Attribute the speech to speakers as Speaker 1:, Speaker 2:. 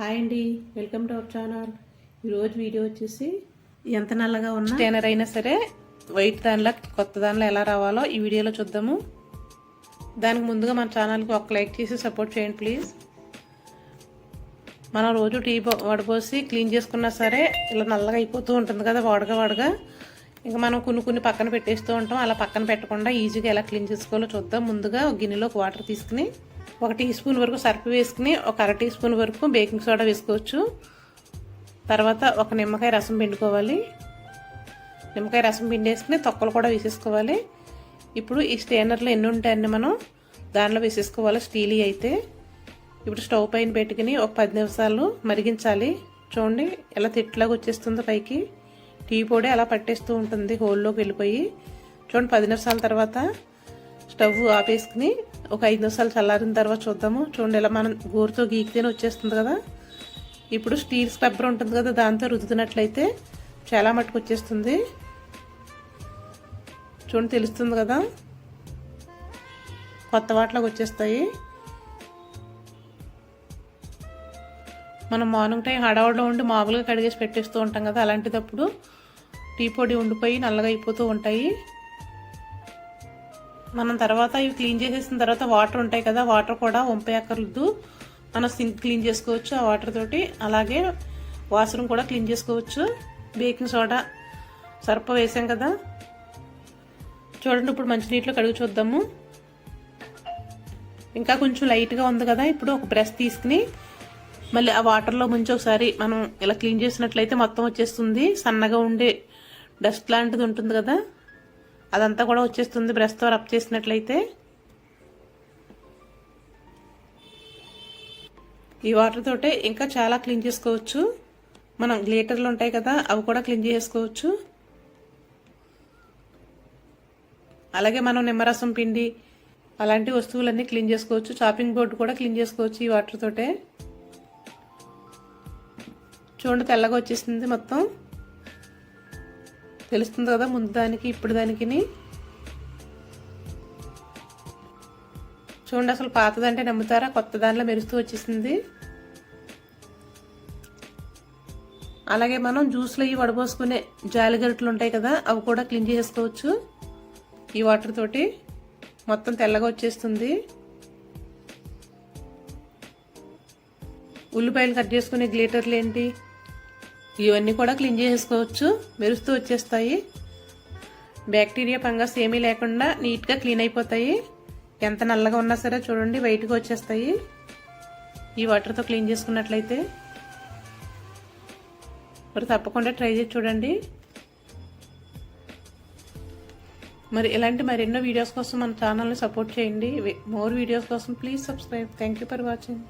Speaker 1: Hi అండి welcome to our channel. ఈరోజు video వచ్చేసి ఎంత నల్లగా ఉన్నా స్టేనర్ అయినా సరే వైట్ దానిలో కొత్త దానిలో ఎలా రావాలో ఈ వీడియోలో చూద్దాము. దానికి ముందుగా మన ఛానల్కి ఒక లైక్ చేసి సపోర్ట్ చేయండి ప్లీజ్. మనం రోజు టీ వడపోసి క్లీన్ చేసుకున్నా సరే ఇలా నల్లగా అయిపోతూ ఉంటుంది కదా వాడగా వాడగా. ఇంకా మనం కొన్ని కొన్ని పక్కన పెట్టేస్తూ ఉంటాం అలా పక్కన పెట్టకుండా ఈజీగా ఎలా క్లీన్ చేసుకోవాలో చూద్దాం. ముందుగా ఒక గిన్నెలో ఒక వాటర్ తీసుకుని ఒక టీ స్పూన్ వరకు సర్ఫ్ వేసుకుని ఒక అర టీ స్పూన్ వరకు బేకింగ్ సోడా వేసుకోవచ్చు. తర్వాత ఒక నిమ్మకాయ రసం పిండుకోవాలి. నిమ్మకాయ రసం పిండేసుకుని తొక్కలు కూడా వేసేసుకోవాలి. ఇప్పుడు ఈ స్టేనర్లో ఎన్ని ఉంటాయని మనం? దానిలో వేసేసుకోవాలి స్టీలీ అయితే. ఇప్పుడు స్టవ్ పైన పెట్టుకుని ఒక పది నిమిషాలు మరిగించాలి. చూడండి ఎలా తిట్లాగా వచ్చేస్తుందో పైకి. టీ పొడి అలా పట్టేస్తూ ఉంటుంది హోల్లోకి వెళ్ళిపోయి. చూడండి పది నిమిషాల తర్వాత స్టవ్ ఆపేసుకుని ఒక ఐదు నిమిషాలు చల్లారిన తర్వాత చూద్దాము. చూడండి ఇలా మనం గోరుతో గీకితేనే వచ్చేస్తుంది కదా. ఇప్పుడు స్టీల్ స్క్రబ్బర్ ఉంటుంది కదా దాంతో రుద్దుతున్నట్లయితే చాలా మట్టుకు వచ్చేస్తుంది. చూడండి తెలుస్తుంది కదా. కొత్త వాటిలోకి వచ్చేస్తాయి. మనం మార్నింగ్ టైం హడావుడిలో ఉండి మామూలుగా కడిగేసి పెట్టేస్తూ ఉంటాం కదా అలాంటిదప్పుడు టీ పొడి ఉండిపోయి నల్లగా అయిపోతూ ఉంటాయి. మనం తర్వాత ఇవి క్లీన్ చేసేసిన తర్వాత వాటర్ ఉంటాయి కదా వాటర్ కూడా వంపేయక్కర్లేదు. మనం సింక్ క్లీన్ చేసుకోవచ్చు ఆ వాటర్ తోటి. అలాగే వాష్రూమ్ కూడా క్లీన్ చేసుకోవచ్చు. బేకింగ్ సోడా సర్ప వేసాం కదా. చూడండి ఇప్పుడు మంచినీటిలో కడుగు చూద్దాము. ఇంకా కొంచెం లైట్గా ఉంది కదా ఇప్పుడు ఒక బ్రష్ తీసుకుని మళ్ళీ ఆ వాటర్లో ముంచి ఒకసారి మనం ఇలా క్లీన్ చేసినట్లయితే మొత్తం వచ్చేస్తుంది. సన్నగా ఉండే డస్ట్ లాంటిది ఉంటుంది కదా. అదంతా కూడా వచ్చేస్తుంది బ్రష్తో రబ్ చేసినట్లయితే. ఈ వాటర్ తోటే ఇంకా చాలా క్లీన్ చేసుకోవచ్చు. మనం గ్లీటర్లు ఉంటాయి కదా అవి కూడా క్లీన్ చేసుకోవచ్చు. అలాగే మనం నిమ్మరసం పిండి అలాంటి వస్తువులన్నీ క్లీన్ చేసుకోవచ్చు. చాపింగ్ బోర్డు కూడా క్లీన్ చేసుకోవచ్చు ఈ వాటర్ తోటే. చూడండి తెల్లగా వచ్చేసింది మొత్తం. తెలుస్తుంది కదా ముందు దానికి ఇప్పుడు దానికి చూడండి అసలు పాతదంటే నమ్ముతారా? కొత్త దానిలో మెరుస్తూ వచ్చేసింది. అలాగే మనం జ్యూస్లో ఇవి వడబోసుకునే జాలిగరిటలు ఉంటాయి కదా అవి కూడా క్లీన్ చేసుకోవచ్చు ఈ వాటర్ తోటి. మొత్తం తెల్లగా వచ్చేస్తుంది. ఉల్లిపాయలు కట్ చేసుకునే గ్లీటర్లు ఏంటి? ఇవన్నీ కూడా క్లీన్ చేసుకోవచ్చు మెరుస్తూ వచ్చేస్తాయి. బ్యాక్టీరియా ఫంగస్ ఏమీ లేకుండా నీట్గా క్లీన్ అయిపోతాయి. ఎంత నల్లగా ఉన్నా సరే చూడండి వైట్గా వచ్చేస్తాయి. ఈ వాటర్తో క్లీన్ చేసుకున్నట్లయితే. మరి తప్పకుండా ట్రై చేసి చూడండి. మరి ఇలాంటి మరెన్నో వీడియోస్ కోసం మన ఛానల్ని సపోర్ట్ చేయండి. మోర్ వీడియోస్ కోసం please subscribe. Thank you for watching.